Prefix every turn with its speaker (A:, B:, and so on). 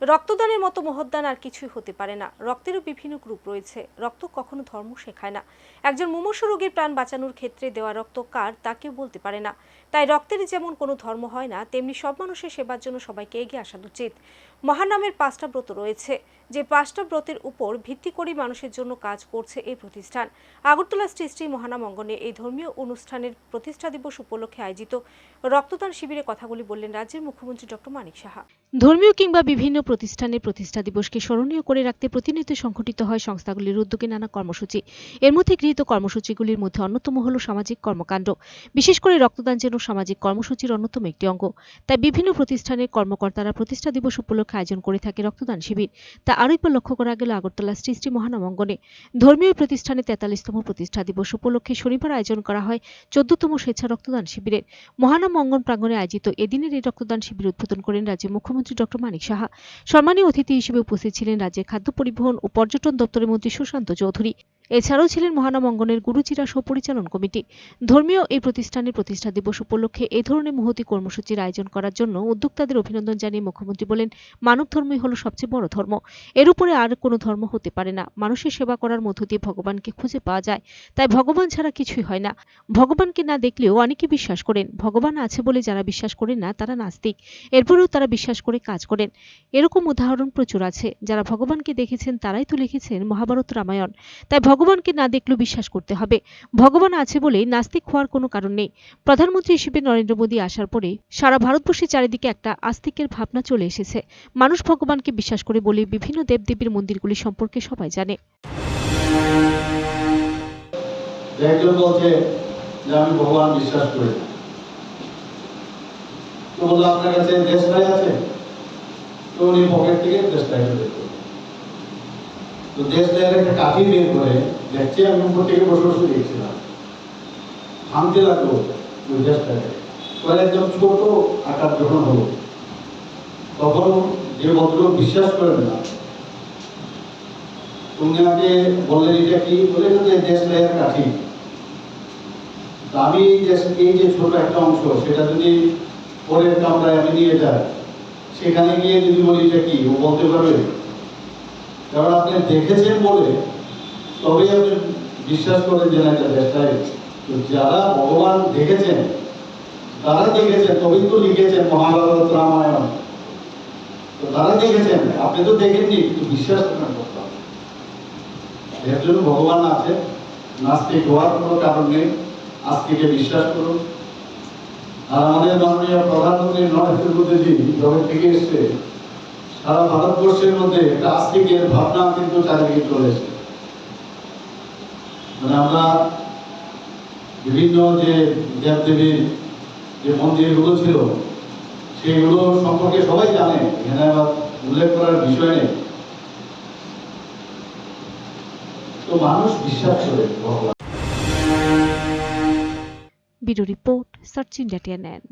A: রক্তদানের মতো মহৎদান আর কিছুই হতে পারে না। রক্তেরও বিভিন্ন গ্রুপ রয়েছে। রক্ত কখনো ধর্ম শেখায় না। একজন মুমূর্ষু রোগীর প্রাণ বাঁচানোর ক্ষেত্রে দেওয়া রক্ত কার তা কেউ বলতে পারে না। তাই রক্তের যেমন কোনো ধর্ম হয় না, তেমনি সব মানুষের সেবার জন্য সবাইকে এগিয়ে আসা উচিত। মহানামের পাঁচটা ব্রত রয়েছে। যে পাঁচটা ব্রতের উপর ভিত্তি করে মানুষের জন্য কাজ করছে এই প্রতিষ্ঠান। আগরতলা শ্রী শ্রী মহানাম অঙ্গনে এই ধর্মীয় অনুষ্ঠানের প্রতিষ্ঠা দিবস উপলক্ষে আয়োজিত রক্তদান শিবিরে কথাগুলি বললেন রাজ্যের মুখ্যমন্ত্রী ডক্টর মানিক সাহা। ধর্মীয় কিংবা বিভিন্ন প্রতিষ্ঠানের প্রতিষ্ঠা দিবসকে স্মরণীয় করে রাখতে প্রতিনিয়ত সংঘটিত হয় সংস্থাগুলির উদ্যোগে নানা কর্মসূচি। এর মধ্যে গৃহীত কর্মসূচিগুলির মধ্যে অন্যতম হল সামাজিক কর্মকাণ্ড। বিশেষ করে রক্তদান যেন সামাজিক কর্মসূচির অন্যতম একটি অঙ্গ। তাই বিভিন্ন প্রতিষ্ঠানের কর্মকর্তারা প্রতিষ্ঠা দিবস উপলক্ষে আয়োজন করে থাকে রক্তদান শিবির। তা আরও একবার লক্ষ্য করা গেল আগরতলা শ্রী শ্রী মহানাম অঙ্গনে ধর্মীয় প্রতিষ্ঠানে তেতাল্লিশতম প্রতিষ্ঠা দিবস উপলক্ষে শনিবার আয়োজন করা হয় চোদ্দতম স্বেচ্ছা রক্তদান শিবিরের। মহানাম অঙ্গন প্রাঙ্গণে আয়োজিত এদিনের এই রক্তদান শিবির উদ্বোধন করেন রাজ্যের মুখ্যমন্ত্রী ডক্টর মানিক সাহা। সম্মানীয় অতিথি হিসেবে উপস্থিত ছিলেন রাজ্যের খাদ্য পরিবহন ও পর্যটন দপ্তরের মন্ত্রী সুশান্ত চৌধুরী। এছাড়াও ছিলেন মহানাম অঙ্গনের গুরুচিরা সহ পরিচালন কমিটি। ধর্মীয় এই প্রতিষ্ঠানের প্রতিষ্ঠা দিবস উপলক্ষে এই ধরনের মহতি কর্মসূচির আয়োজন করার জন্য উদ্যোক্তাদের অভিনন্দন জানিয়ে মুখ্যমন্ত্রী বলেন, মানব ধর্মই হলো সবচেয়ে বড় ধর্ম। এর উপরে আর কোনো ধর্ম হতে পারে না। মানুষের সেবা করার মধ্য দিয়ে ভগবানকে খুঁজে পাওয়া যায়। তাই ভগবান ছাড়া কিছুই হয় না। ভগবানকে না দেখলেও অনেকে বিশ্বাস করেন, ভগবান আছে বলে যারা বিশ্বাস করেন না, তারা নাস্তিক। এরপরেও তারা বিশ্বাস করে কাজ করেন। এরকম উদাহরণ প্রচুর আছে। যারা ভগবানকে দেখেছেন, তারাই তো লিখেছেন মহাভারত রামায়ণ। তাই ভগবানকে না দেখলেও বিশ্বাস করতে হবে। ভগবান আছে বলে নাস্তিক হওয়ার কোনো কারণ নেই। প্রধানমন্ত্রী হিসেবে নরেন্দ্র মোদী আসার পরে সারা ভারতবর্ষের চারিদিকে একটা আস্তিকের ভাবনা চলে এসেছে। মানুষ ভগবানকে বিশ্বাস করে বলে বিভিন্ন দেবদেবীর মন্দিরগুলি সম্পর্কে সবাই জানে।
B: আমি ভগবান বিশ্বাস করি তো বলল, আপনার কাছে আছে? তো উনি পকেট থেকে তো দেশটাইয়ের একটা কাঠি বের করে দেখছি আমি উপর থেকে বসে বসে দেখছিলাম। ভাঙতে লাগল ওই দেশটাকে। পরে একদম ছোট আকার যখন হলো, তখন যে ভদ্রলোক বিশ্বাস করেন না আমাকে বললেন, এটা কি? বলে তো দেশ কাঠি। আমি এই যে যে ছোট একটা অংশ, সেটা যদি পরের কামরায় আমি নিয়ে যাই, সেখানে গিয়ে যদি বলি, এটা কি? ও বলতে পারবে? কারণ আপনি দেখেছেন বলে, তবেই আপনি বিশ্বাস করেন যে না, এটা দেশটাই তো যারা ভগবান দেখেছেন, তারা দেখেছেন, তবেই তো লিখেছেন মহাভারত রামায়ণ। তো তারা দেখেছেন, আপনি তো দেখেননি কিন্তু বিশ্বাস করেন এর জন্য ভগবান আছে নাস্তিক হওয়ার কোনো কারণ নেই আস্তিকে বিশ্বাস করুন। আর আমাদের মাননীয় প্রধানমন্ত্রী নরেন্দ্র মোদীজি যবে থেকে এসছে সারা ভারতবর্ষের মধ্যে একটা ভাবনা কিন্তু চারিদিকে চলে মানে আমরা বিভিন্ন যে দেবদেবীর যে মন্দিরগুলো ছিল, সেগুলো সম্পর্কে সবাই জানে, এখানে আবার উল্লেখ করার বিষয় নেই। তো মানুষ বিশ্বাস করে ভগবান।
A: Bureau report, search India TNN.